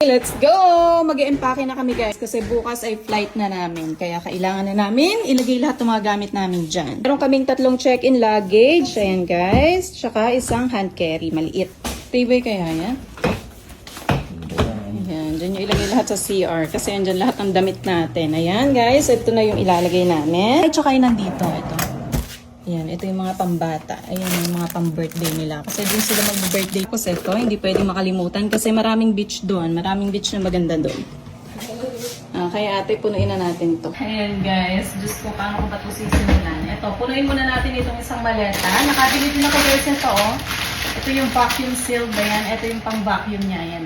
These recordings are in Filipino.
Let's go! mag empake na kami guys kasi bukas ay flight na namin. Kaya kailangan na namin ilagay lahat ng mga gamit namin dyan. Meron kaming tatlong check-in luggage. Ayan guys. Tsaka isang hand carry. Maliit. Tibay kaya yan? Ayan. Dyan yung ilagay lahat sa CR. Kasi andyan lahat ng damit natin. Ayan guys. Ito na yung ilalagay namin. Ay, tsaka yung nandito. Ito. Ayan, ito yung mga pambata. Ayan yung mga pang-birthday nila. Kasi dun sila mag-birthday ko sa ito. Hindi pwedeng makalimutan kasi maraming beach doon. Maraming beach na maganda doon. Ah, kaya ate, punuin na natin to. Ayan guys, Diyos ko, paano ko ba ito sisimulan? Ito, punuin muna natin itong isang maleta. Nakabili din ako guys nito, oh. Ito yung vacuum sealed ba yan? Ito yung pang-vacuum niya, yan.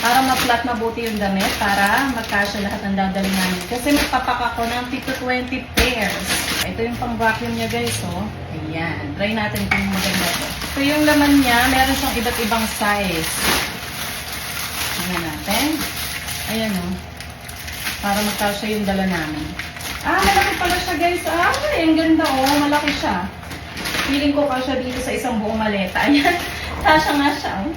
Para ma-flat mabuti yung damit, para magkasya lahat ng dadali namin. Kasi magpapak ako ng 10 to 20 pairs. Ito yung pang-vacuum niya guys, oh. Ayan. Try natin kung maganda to. Ito yung laman niya, meron siyang iba't ibang size. Ayan natin. Ayan, oh para magkasya yung dala namin. Ah, malaki pala siya guys. Ah, ang ganda oh. Malaki siya. Feeling ko kasya dito sa isang buong maleta. Ayan. Kasya nga siya oh.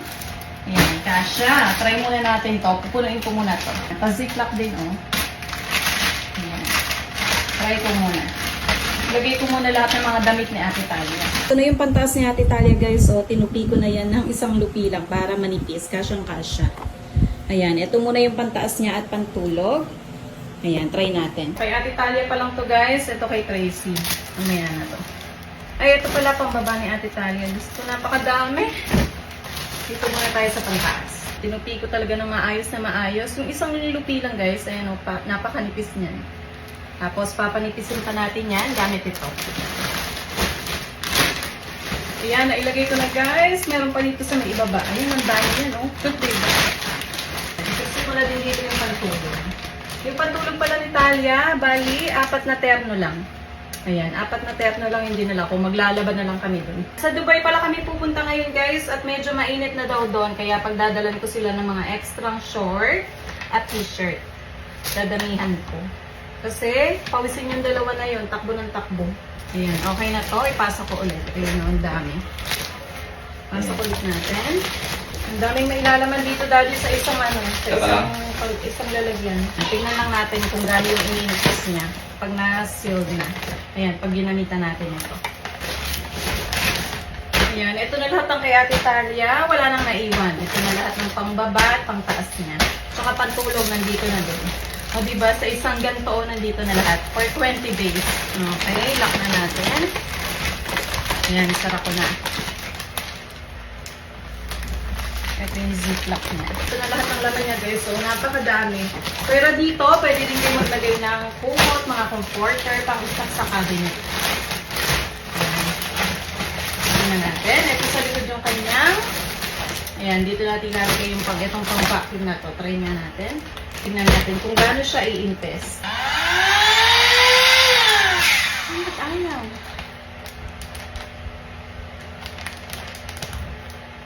Ayan, kasya. Try muna natin to. Pupunuin ko muna to. Pa-ziplock din oh. Ayan. Try ko muna. Lagay ko muna lahat ng mga damit ni Ate Talia. Ito na yung pantas ni Ate Talia guys. Oh, tinupi ko na yan ng isang lupi lang para manipis. Kasyang kasya. Ayan, ito muna yung pantaas niya at pantulog. Ayan, try natin. Kay Ate Talia pa lang to guys. Ito kay Tracy. Mamaya na to. Ay, ito pala pang baba ni Ate Talia. Gusto napakadami. Dito muna tayo sa pantaas. Tinupi ko talaga ng maayos na maayos. Yung isang nilupi lang guys, ayan o, pa, napakanipis niyan. Tapos papanipisin pa natin yan gamit ito. Ayan, nailagay ko na guys. Meron pa dito sa may ibaba. Ayun, ang dami yan, oh. Good diba? Gusto ko na din dito yung pantulog. Yung pantulog pala ni Talia, bali, apat na terno lang. Ayan, apat na terno lang yung dinala ko. Maglalaban na lang kami dun. Sa Dubai pala kami pupunta ngayon guys at medyo mainit na daw doon. Kaya pagdadalan ko sila ng mga extra short at t-shirt. Dadamihan ko. Kasi pawisin yung dalawa na yun, takbo ng takbo. Ayan, okay na to. Ipasa ko ulit. Ayan, ang dami. Pasa ko ulit natin. Ang daming may ilalaman dito dahil sa isang ano, sa isang, pag, isang lalagyan. Tingnan lang natin kung gaano yung ininipis niya pag na-sealed na. Ayan, pag ginamitan natin ito. Ayan, ito na lahat ng kay Ate Talia. Wala nang naiwan. Ito na lahat ng pangbaba at pangtaas niya. Tsaka pantulog nandito na din. O diba, sa isang ganto nandito na lahat. For 20 days. Okay, lock na natin. Ayan, isara ko na. Ito yung ziplock niya. Ito na lahat ng laman niya guys. So, napakadami. Pero dito, pwede din kayo maglagay ng kumot, mga comforter, pang stock sa cabinet. Ayan. Tingnan natin. Ito sa likod yung kanyang. Ayan, dito natin ilalagay yung pag itong pang vacuum na to. Try nga natin. Tingnan natin kung gaano siya i-impes. Ba't ayaw?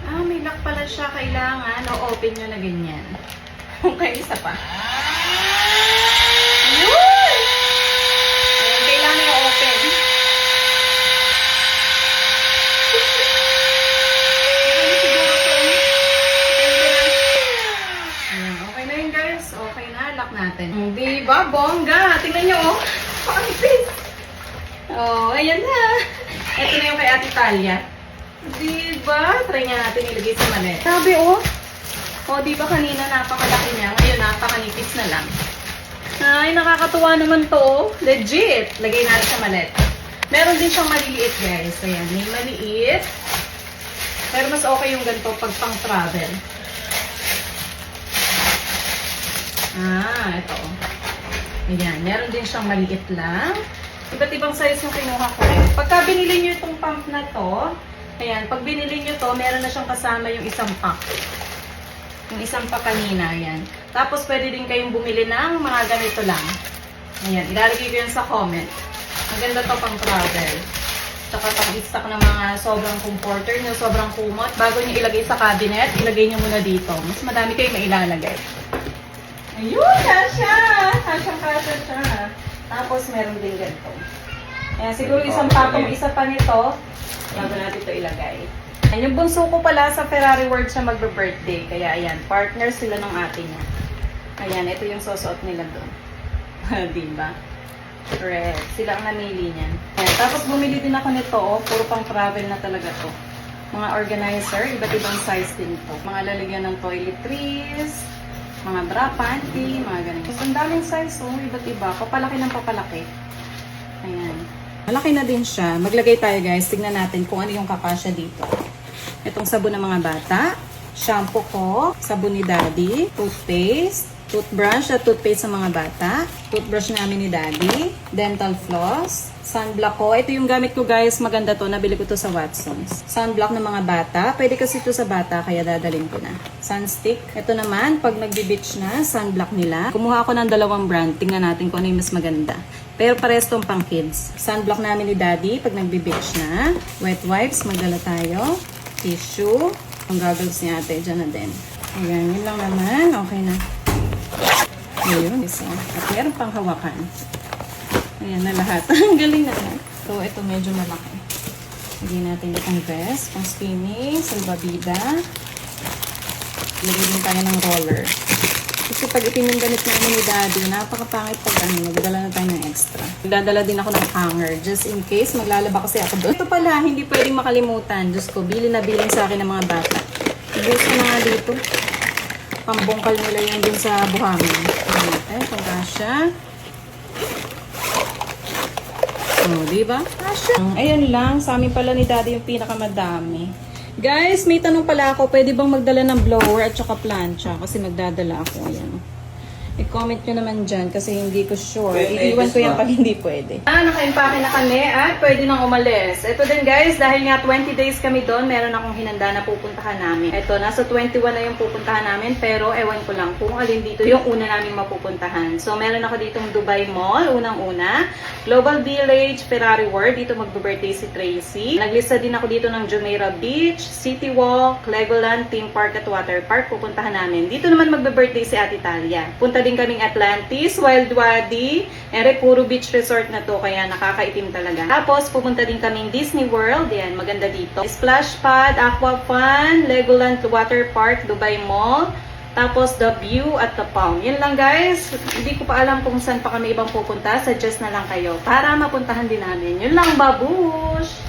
Ah, may lock pala siya. Kailangan. O, open nyo na ganyan. Okay, isa pa. Ayun! Ayan, kailangan yung open. Okay, siguro to. Ayan, okay na yun guys. Okay na, lock natin. Mm, Diba, bongga. Tingnan nyo, oh. Pangpis. Oh, ayan na. Ito na yung kay Ate Talia. Diba? Try nga natin ilagay sa malet. Sabi, oh. Oh, diba kanina napakalaki niya? Ngayon, napakanipis na lang. Ay, nakakatuwa naman to. oh. Legit. Lagay natin sa malet. Meron din siyang maliliit, guys. Ayan, may maliit. Pero mas okay yung ganito pag pang travel. Ah, ito. Ayan, meron din siyang maliit lang. Iba't ibang size yung kinuha ko. Pagka binili nyo itong pump na to, ayan, pag binili nyo to, meron na siyang kasama yung isang pack. Yung isang pack kanina, ayan. Tapos pwede din kayong bumili ng mga ganito lang. Ayan, ilalagay ko yan sa comment. Maganda to pang travel. Tsaka pang stock ng mga sobrang comforter nyo, sobrang kumot. Bago nyo ilagay sa cabinet, ilagay nyo muna dito. Mas madami kayo mailalagay. Ayun, Kasyang kasha siya. Tapos meron din ganito. Ayan, siguro isang patong isa pa nito, bago natin ito ilagay. And yung bunso ko pala sa Ferrari World siya magbe-birthday. Kaya ayan, partner sila ng ate niya. Ayan, ito yung susuot nila doon. diba? Correct. Sila ang namili niyan. Ayan, tapos bumili din ako nito, oh, puro pang travel na talaga to. Mga organizer, iba't ibang size din to. Mga lalagyan ng toiletries, bra, panty, mga ganun. So, ang daming size, oh, iba't iba. Papalaki ng papalaki. Ayan. Malaki na din siya. Maglagay tayo guys. Tignan natin kung ano yung kakasya dito. Itong sabon ng mga bata. Shampoo ko. Sabon ni daddy. Toothpaste. Toothbrush at toothpaste sa mga bata. Toothbrush namin ni daddy. Dental floss. Sunblock ko. Ito yung gamit ko guys. Maganda to. Nabili ko to sa Watsons. Sunblock ng mga bata. Pwede kasi to sa bata kaya dadalhin ko na. Sunstick. Ito naman, pag nagbe-beach na, sunblock nila. Kumuha ako ng dalawang brand. Tingnan natin kung ano yung mas maganda. Pero pares tong pang kids. Sunblock namin ni daddy pag nagbe-beach na. Wet wipes, magdala tayo. Tissue. Ang goggles ni ate, dyan na din. Ayan, yun lang naman. Okay na. Ayun, isa. At meron pang hawakan. Ayan na lahat. Ang galing na lahat. So, ito medyo malaki. Lagyan natin itong vest, pang spinning, salbabida. Lagyan din tayo ng roller. Kasi pag yung damit namin ni Daddy, napakapangit pag ano, magdala na tayo ng extra. Magdadala din ako ng hanger, just in case maglalaba kasi ako doon. Ito pala, hindi pwedeng makalimutan. Diyos ko, bili na bilin sa akin ng mga bata. Ibus ko na nga dito. Pambongkal nila yan din sa buhangin. Ayan natin, kung kasha. Oh, di ba? Kasha. Ayan lang, sa amin pala ni Daddy yung pinakamadami. Guys, may tanong pala ako, pwede bang magdala ng blower at saka plancha? Kasi magdadala ako, ayan. I-comment nyo naman dyan kasi hindi ko sure. Pwede, Iiwan ko yan pag hindi pwede. Ah, naka-impake na kami at pwede nang umalis. Ito din guys, dahil nga 20 days kami doon, meron akong hinanda na pupuntahan namin. Ito, nasa 21 na yung pupuntahan namin, pero ewan ko lang kung alin dito yung una namin mapupuntahan. So, meron ako ditong Dubai Mall, unang-una. Global Village, Ferrari World, dito magbe-birthday si Tracy. Naglista din ako dito ng Jumeirah Beach, City Walk, Legoland, Theme Park at Water Park, pupuntahan namin. Dito naman magbe-birthday si Ate Talia. Punta din kaming Atlantis, Wild Wadi, ere puro beach resort na to, kaya nakakaitim talaga. Tapos, pupunta din kaming Disney World, yan, maganda dito. Splash Pad, Aqua Fun, Legoland Water Park, Dubai Mall, tapos the view at the palm. Yun lang guys. Hindi ko pa alam kung saan pa kami ibang pupunta. Suggest na lang kayo para mapuntahan din namin. Yun lang, babush!